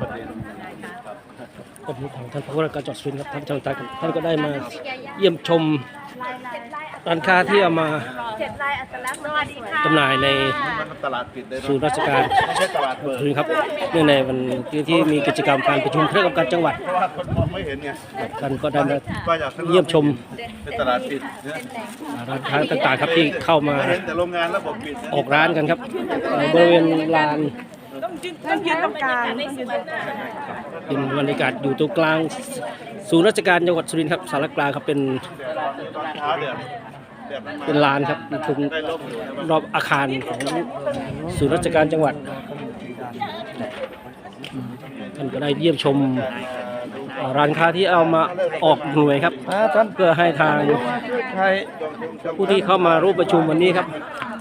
ประเด็นก็มีทางท่านผู้ว่าราชการจังหวัดสุรินทร์ครับท่านจังหวัดท่านก็ได้มาเยี่ยมชมร้านค้าที่เอามาเจ็ดลายอัตลักษณ์สวัสดีค่ะจำหน่ายในตลาดปิดเลยเนอะศูนย์ราชการไม่ใช่ตลาดเปิดสุรินครับเนื่องในวันที่ที่มีกิจกรรมการประชุมคณะกรรมการจังหวัดเพราะว่าคนมองไม่เห็นไงท่านก็ได้มาเยี่ยมชมเป็นตลาดปิดร้านค้าต่างๆครับที่เข้ามาเห็นแต่โรงงานแล้วผมปิดออกร้านกันครับบริเวณลาน ต้องยืนตรงกลางต้องยืนตรงกลางเป็นบรรยากาศอยู่ตรงกลางศูนย์ราชการจังหวัดสุรินทร์ครับสารกลางครับเป็นตอนเช้าเดือดเดือดมันมาเป็นลานครับอยู่ตรงได้ร่มอยู่นะรอบอาคารของศูนย์ราชการจังหวัดท่านก็ได้เยี่ยมชมเอ่อร้านค้าที่เอามาออกหน่วยครับเพื่อให้ทางผู้ที่เข้ามาร่วมประชุมวันนี้ครับอ่า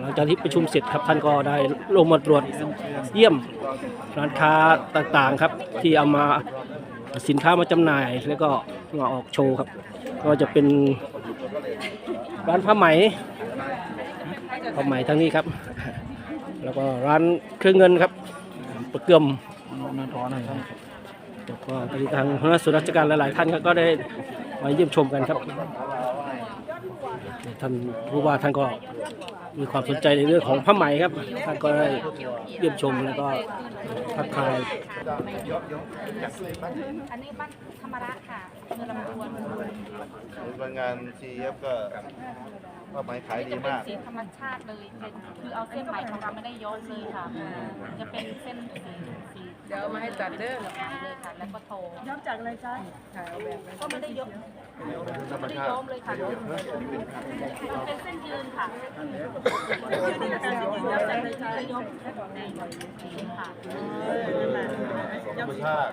หลังจากที่ประชุมเสร็จครับท่านก็ได้ลงมาตรวจเยี่ยมร้านค้าต่างๆครับ ที่เอามาสินค้ามาจำหน่าย แล้วก็มาออกโชว์ครับ ก็จะเป็นร้านผ้าไหมผ้าไหมทั้งนี้ครับ แล้วก็ร้านเครื่องเงินครับประเกือมแล้วก็ทางหัวหน้าส่วนราชการหลายๆท่านก็ได้มาเยี่ยมชมกันครับท่านผู้ว่าท่านก็ มีความสนใจในเรื่องของผ้าไหมครับท่านก็ได้เยี่ยมชมแล้วก็ทักทายอันนี้บ้านธรรมรัตน์ค่ะเมืองลำดวนบางงานซีเอฟก็ว่าไม้ขายดีจะเป็นมากสีธรรมชาติเลยเป็นคือเอาเส้นไหมของเราไม่ได้ย้อมเลยค่ะ จะเป็นเส้นสีสี เดี๋ยวเอามาให้จัดเด้อเหลืองไหมเลยค่ะ แล้วก็โทย้อมจากอะไรจ๊ะถ่ายเอาแบบนั้นก็ไม่ได้ย้อมธรรมไม่ได้ชาติ ย้อมเลยค่ะเป็นเส้นยืนค่ะแล้วแต่เลยจะย้อมในสีค่ะธรรมชาติ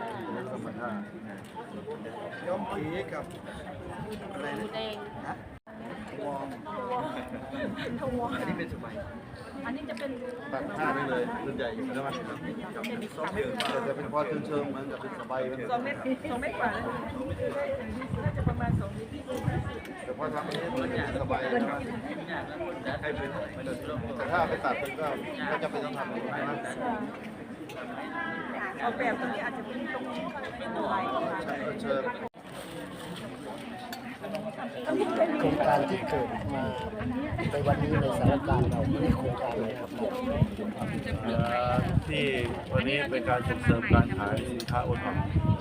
ธรรมชาติ ย้อมสีกับสีแดง อันนี้เป็นสมัยอันนี้จะเป็นตัดผ้าได้เลยรุ่นใหญ่อยู่แล้วมันจะเป็นพอเชิงเชิงๆเหมือนกับเป็นสบายเป็นสองเมตรสองเมตรกว่าแล้วน่าจะประมาณสองเมตรแต่พอทำอันนี้มันสบายครับแต่ถ้าไปตัดมันก็ก็จะเป็นต้องทำอย่างนี้นะออกแบบตรงนี้อาจจะเป็นตรงนี้เป็นตัวใบประมาณนั้นเชิญ โครงการที่เกิดมาในวันนี้ในสถานการณ์เราไม่ได้โครงการเลยครับเอ่อที่วันนี้เป็นการส่งเสริมการขายสินค้าโอท็อป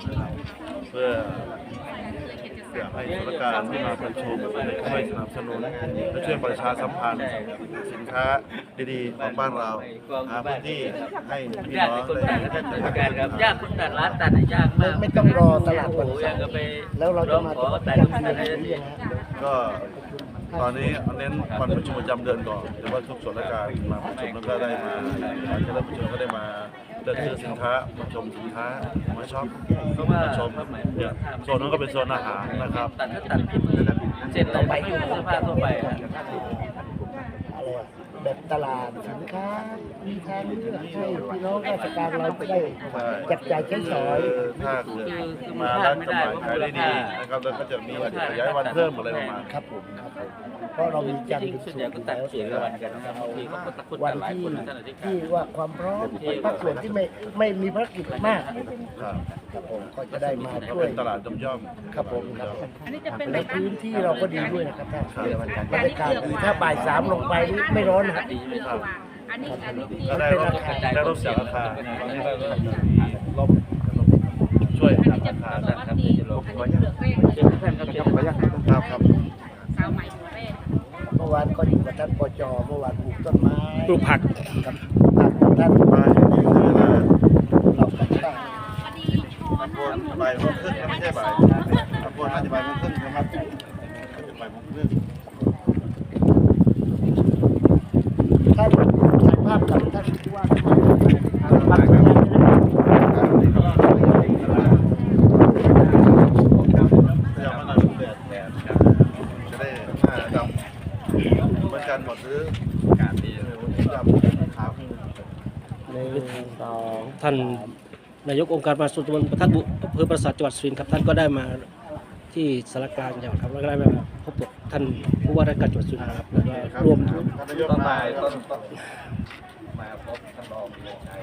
นะครับเพื่ออยากให้ธุรการที่มาประชุมช่วยสนับสนุนและช่วยประชาสัมพันธ์สินค้าดีๆของบ้านเราหาพื้นที่ให้พี่ยากน้องคนได้ตัดได้เหมือนขายกันครับสินยาค้ากคนตัดร้านตัดยากไม่มากไม่ต้องรอตลาดวันโอ้โหเสายังร์ก็ไปแล้วเราจะมาขอจัแต่ดงที่อะไรไหนยังไงก็ตอนนี้เอาเน้นวันประชุมประจำเดือนก่อนหรือว่าทุกส่วนราชการมาประชุมแล้วก็ได้มาหลังจากประชุมก็ได้มาเลือกซื้อสินค้ามาชมสินค้ามาช็อปเพราะว่ามาชมเนี่ยโซนนั้นก็เป็นโซนอาหารนะครับ ตัดก็ตัดผิดเจ็ดต่อไม่ใช่เสื้อผ้าทั่วไปครับ อะไรอะ แบบตลาดสินค้ามีทางเลือกให้พี่น้องราชการเราได้จับจ่ายใช้สอยคือถ้าเกิดมาแล้วจำหน่ายขายได้ดีนะครับแล้วก็จะมีขยายวันเพิ่มอะไรประมาณ ครับผมครับผม เพราะเรามีจันทร์ถึงส่วนศุกร์อยู่แล้วเสียงกันวันกันนะครับบาวันที่ที่ว่าความพร้อมภาคส่วนที่ไม่ไม่มีภารกิจมากครับครับผมก็จะได้มาก็ช่วยเป็นตลาดย่อมๆครับผมครับอันนี้จะเป็นในพื้นที่เราก็ดีด้วยนะครับท่านบรรยากาศดีถ้าบ่ายสามลงไปนี่ไม่ร้อนนะครับครับอันนี้อันนี้ก็ได้ลดได้ลดเสียราคาลบช่วยหักราคาบอกว่าตีอันนี้เปลือกแป้งเชิญทุกท่านครับเชิญทุกท่านครับ วานก็อยู่กับท่านปจเมื่อวานปลูกต้นไม้ปลูกผักกับท่านมาดีคือเวลาเราก็ตั้งพอดีชอบบางคนบ่ายโมงครึ่งนะไม่ใช่บ่ายบางคนอาจจะบ่ายโมงครึ่งนะครับอาจจะบ่ายโมงครึ่งท่านถ่ายภาพกับท่านผู้ว่าปักงานนะครับ พยายามให้หน่อยแดดแดดจะได้หน้าดำเหมือนกันหมดหรือการดีดำขาว ใน ท่านนายกองค์การบริหารส่วนตำบลประทัดบุอำเภอปราสาทจังหวัดสุรินทร์ครับท่านก็ได้มาที่สารกลางจังหวัดครับแล้วก็ได้มาพบกับท่านผู้ว่าราชการจังหวัดสุรินทร์ครับแล้วก็ร่วมท่านนายกมามาพบท่านรองเลยชัย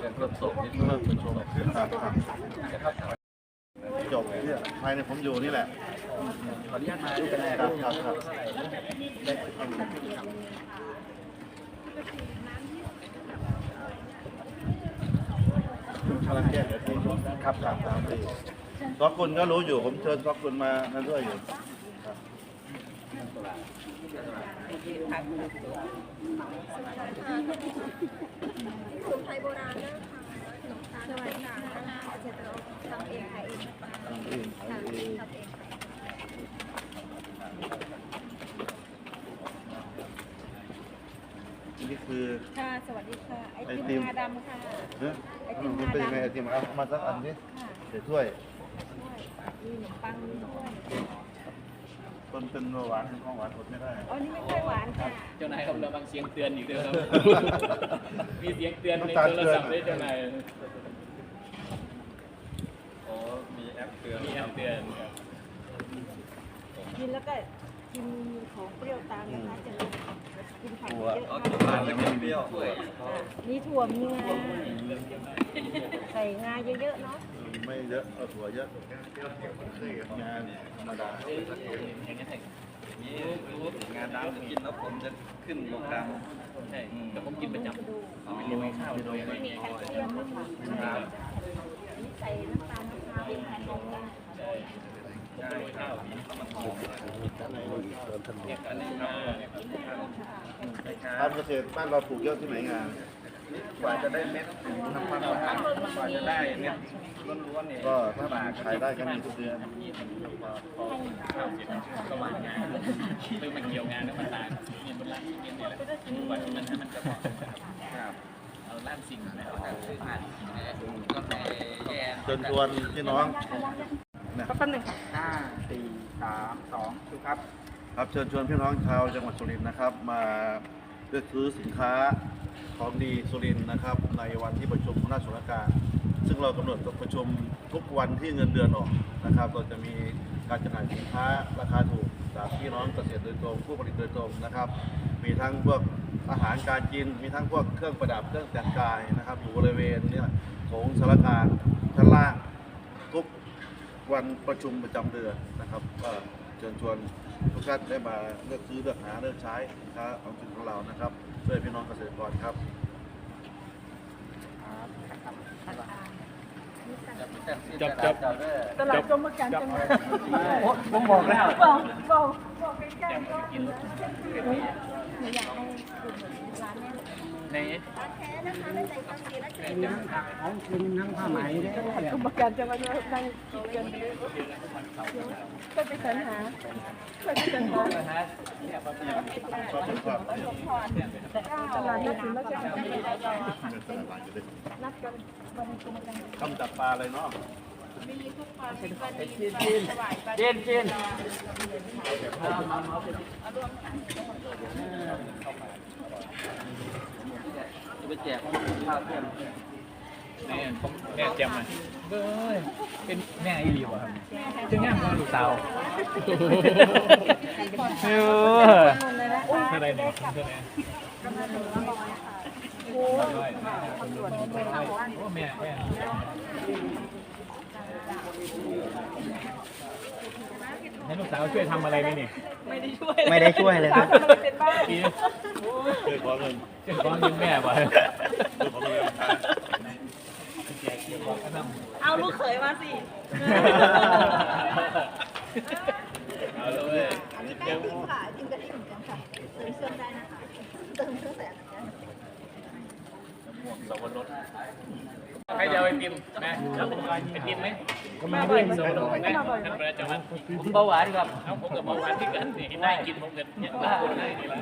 เป็นเริ่มส่งที่เริ่เริ่มมปประระชุชุมมครับครับนะครับจบเนี่ยภายในผมอยู่นี่แหละขออนุญาตมาด้วยกันแน่ครับครับ ครับครับครับครับซอกคุณก็รู้อยู่ ผมเชิญซอกคุณมานั่นด้วยอยู่ครับสมุนไพรโบราณนะคะขนมตาลสวัสดีค่ะเจแล้วทำเองขายเองค่ะทำเองทำเองทำเองนี่คือ ค่ะ สวัสดีค่ะ ไอติมงาดำค่ะ อมันเป็นยังไงไอติมเอามาสักอันสิเดี๋ยวช่วยมีขนมปังด้วย คนเป็นเบาหวานเป็นของหวานอดไม่ได้ อ๋อ นี่ไม่ค่อยหวานค่ะเจ้านายครับเราบางเสียงเตือนอยู่ด้วยครับ มีเสียงเตือนในโทรศัพท์ด้วยเจ้านายอ๋อมีแอปเตือนมีแอปเตือนครับกินแล้วก็กินของเปรี้ยวตามนะคะจะ กินผักถั่วเยอะอ๋อมากกินผ่านแล้วเปรี้ยวด้วยมีถั่วมีงาใส่งาเยอะๆเนาะไม่เยอะเอาถั่วเยอะงานธรรมดาอย่างนี้นี่รู้งานน้ำกินแล้วผมจะขึ้นโลกรัมใช่แต่ผมกินประจำไม่เลี้ยงข้าวด้วยมีแคลเซียมนะคะนี่ใส่น้ำตาลมะพร้าวเป็นแผ่นลง นะใช่ใช่ข้าวมันหอมเนี่ยอันนี้ครับทำเกษตรบ้านเราปลูกเยอะที่ไหนงานกว่าจะได้เม็ดน้ำมันกว่าจะได้เม็ดล้วนๆเนี่ยก็ถ้าขายได้ก็มีทุกเดือนข้าวเสร็จก็วางงานหรือมันเกี่ยวงานแล้วมันตายเนี่ยบนร้านกินเนี่ยแหละกว่าที่มันมันจะบอกครับเอาล่างสิ่งนะเอาซื้อผ่านก็ในแย่เชิญชวนพี่น้อง นะแป๊บนึงค่ะ ห้าสี่สามสองดูครับ ครับเชิญชวนพี่น้องชาวจังหวัดสุรินทร์นะครับ มาเลือกซื้อสินค้าของดีสุรินทร์นะครับ ในวันที่ประชุมคณะสุรการ ซึ่งเรากำหนดประชุมทุกวันที่เงินเดือนออกนะครับ เราจะมีการจำหน่ายสินค้าราคาถูกจากพี่น้องเกษตรโดยตรงผู้ผลิตโดยตรงนะครับ มีทั้งพวกอาหารการกิน มีทั้งพวกเครื่องประดับเครื่องแต่งกายนะครับ อยู่บริเวณเนี้โถงสารการชั้นล่างทุก วันประชุมประจำเดือนนะครับ ก็เชิญชวนทุกท่านได้มาเลือกซื้อเลือกหาเลือกใช้สินค้าของชุมของเรานะครับเพื่อพี่น้องเกษตรกรครับจับจับตลาดกรมการจังหวัดผมบอกแล้วบอกบอกบอกใกล้ๆก็หนูอยากให้ ในร้านแท้นะคะไม่ใส่กางเกงและเกงของคุณทั้งผ้าไหมได้กรมการจังหวัดนั่งคิดกันก็ไปสรรหาก็ไปสรรหาตลาดนัดศิลปกรรมนัดกันวันกรมการคำจับปลาอะไรเนาะเจนเจนจะ ไปแจกข้าวเที่ยงแม่ผมแม่เจียมมาเบ้ยเป็นแม่อีหลีวะครับจึงงามมาลูกสาวเออเท่าไรเนี่ยเท่าไรโอ้แม่แม่ ให้ลูกสาวช่วยทำอะไรไหมนี่ไม่ได้ช่วยเลยครับปีเคยขอเงินช่วยขอเงินแม่บ่เคยขอเงินเอาลูกเขยมาสิเอาเลยแป้งพิมพ์ค่ะพิมพ์กะทิเหมือนกันค่ะเติมเครื่องได้นะคะเติมเครื่องแต่ละกันสวรสใครจะเอาไอติมนะไอติมไหม ก็มาด้วยสวรสนะท่านประจำผมเบาหวานครับเอาผมกับเบาหวานที่กันนี่ได้กินผมกันเนี่ยบ้าคนได้นี่ละ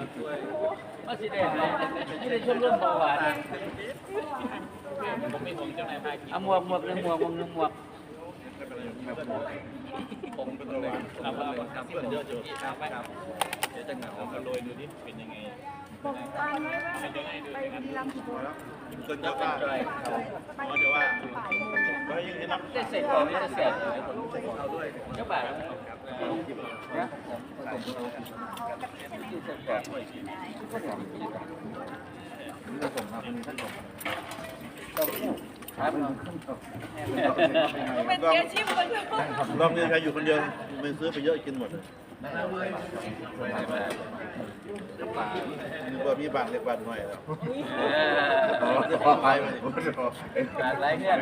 มาสิได้ไม่ได้ชมรมเบาหวานผมไม่ห่วงเจ้านายพากินเอาหมวกหมวกหนึ่งหมวกหมวกหนึ่งหมวกผมเป็นตัวครับครับครับเยอะจุดครับครับเดี๋ยวจะเหงาก็โรยดูนี่เป็นยังไงบอกตามไหมว่าเป็นยังไงดูไปนะครับบุรีรัมย์กี่โมงเกินเยอะมากเขาจะว่าก็ยังนับ จะเสร็จก่อนนี่จะเสร็จเลยผมเอาด้วยเจ้าบ่าวนะเป็นเกียร์ชิมคนเดียวลองเนี่ยใครอยู่คนเดียวไม่ซื้อไปเยอะกินหมดเลย นึกว่ามีบางเล็กบางน้อยแล้วจะพอไปไหมอะไรเนี่ย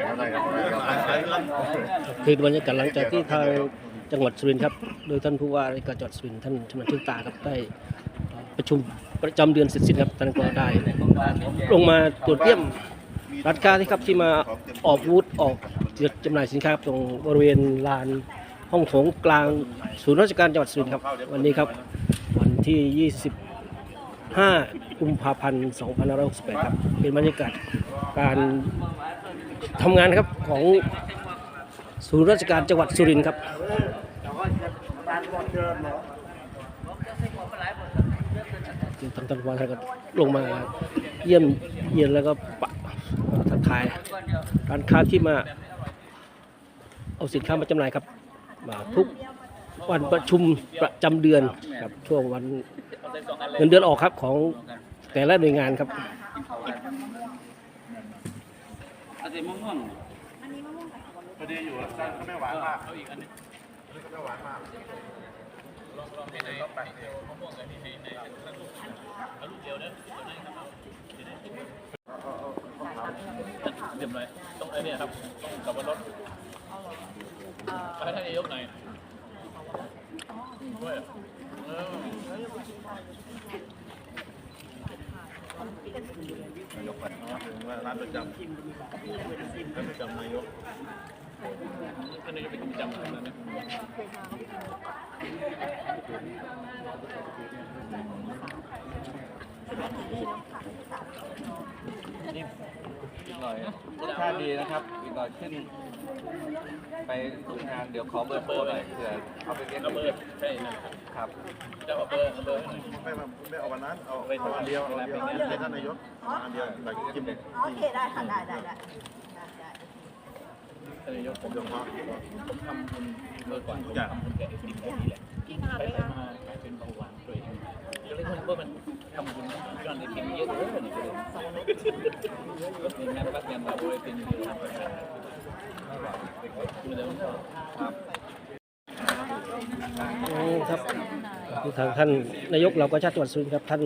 คือบรรยากาศหลังจากที่ทางจังหวัดสุรินทร์ครับ โดยท่านผู้ว่าราชการจังหวัดสุรินทร์ท่านชำนาญชื่นตาครับได้ประชุมประจำเดือนเสร็จสิ้นครับท่านก็ได้ลงมาตรวจเยี่ยมร้านค้าที่ครับที่มาออกบูธออกจำหน่ายสินค้าตรงบริเวณลาน ห้องโถงกลางศูนย์ราชการจังหวัดสุรินทร์ครับ วันนี้ครับ วันที่ 25 กุมภาพันธ์ 2568 ครับ เป็นบรรยากาศการทำงานครับของศูนย์ราชการจังหวัดสุรินทร์ครับทางตำรวจก็ลงมาเยี่ยมเยียนแล้วก็ปะทักทายร้านค้าที่มาเอาสินค้ามาจำหน่ายครับ มาทุกวันประชุมประจำเดือนครับช่วงวันเงินเดือนออกครับของแต่ละหน่วยงานครับอะไรม่วงพอดีอยู่แล้วก็ไม่หวานมากเอาอีกอันนึงไม่หวานมากลองลองในในมะม่วงอันนี้ในในเอาลูกเดียวนะเรียบร้อยต้องไอ้นี่ครับต้องกับรถ ให้ท่านนายกหน่อยด้วยเออนายกไปว่าร้านประจำร้านประจำนายกท่านนายกเป็นประจำแล้วนะ อีกหน่อยถ้าดีนะครับอีกหน่อยขึ้น ไปทุกงานเดี๋ยวขอเบอร์โทรหน่อยเผื่อเอาไปเรียนเอาเบอร์ใช่นะครับครับเจ้าเอาเบอร์เอาเบอร์ให้หน่อยไม่มาไม่เอาวันนั้นเอาไปอันเดียวเอาอันเดียวให้ท่านนายกอันเดียวแต่จิ้มโอเคได้ค่ะได้ได้ได้ได้ได้ท่านนายกผมเดี๋ยวมาผมทำบุญเมื่อก่อนผมอย่างทำบุญแก่ไอติมแค่นี้แหละพี่งานไปเลยไปค่ะมากลายเป็นเบาหวานตัวเองก็เลยคิดว่ามันทำบุญยอดไอติมเยอะเลยนี่ก็เลยนงานวัดงานเราไอติมเยอะไม่ได้ว่าชอบครับทางท่านนายกเราก็ชาติจังหวัดสุรินทรครับท่าน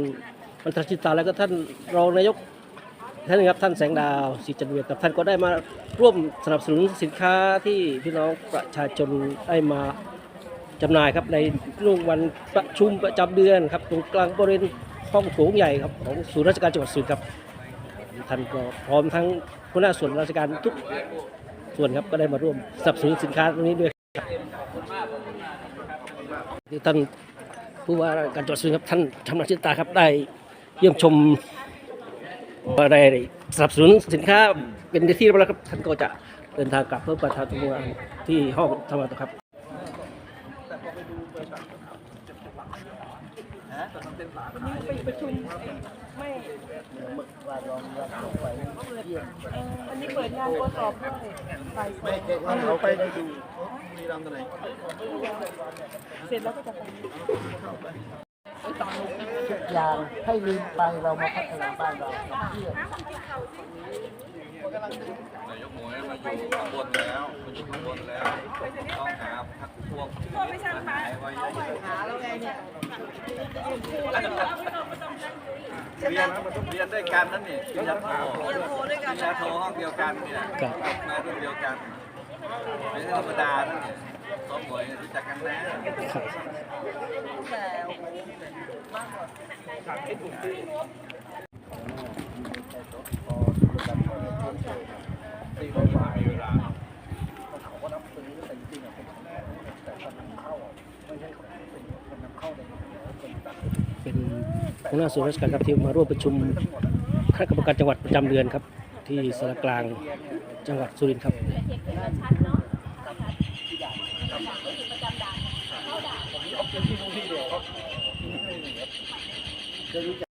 บรรทชิตาแล้วก็ท่านรองนายกท่านครับท่านแสงดาวศรีจันเวียนกับท่านก็ได้มาร่วมสนับสนุนสินค้าที่พี่น้องประชาชนได้มาจำหน่ายครับในช่วงวันประชุมประจำเดือนครับตรงกลางบริเวณ ห้องโถงใหญ่ครับของศูนย์ราชการจังหวัดสุรินทร์ครับท่านก็พร้อมทั้งหัวหน้าส่วนราชการทุกส่วนครับก็ได้มาร่วมสนับสนุนสินค้าตรงนี้ด้วยที่ท่านผู้ว่าการจังหวัดสุรินทร์ครับท่านชำนาญชินตาครับได้เยี่ยมชมได้สนับสนุนสินค้าเป็นที่เรียบร้อยครับท่านก็จะเดินทางกลับเพื่อประทานงานที่ห้องธรรมะครับ ไปประชุมไม่อันนี้เปิดงานโอสอบด้วยบ่ายสองเราไปดูมีรำตัวไหนเสร็จแล้วก็จะไปทุกอย่างให้ลืมไปเรามาพัฒนาบ้านเราที่ นายกหมวยมาอยู่ข้างบนแล้วมาอยู่ข้างบนแล้ว ต้องหาพักพวกไมาหายไว้เยอะหาแล้วไงเนี่ยเรียนเรียนด้วยกันนั่นนี่ปริญญาโทรด้วยปกันริญญาโทห้องเดียวกันเนี่ยมารุ่นเดียวกันไม่ใช่ธรรมดานั่นนี่สองหมวยรู้จักกันแน่เป็น หัวหน้าส่วนราชการครับที่มาร่วมประชุมคณะกรรมการจังหวัดประจำเดือนครับ ที่สารกลางจังหวัดสุรินทร์ครับจะรู้จัก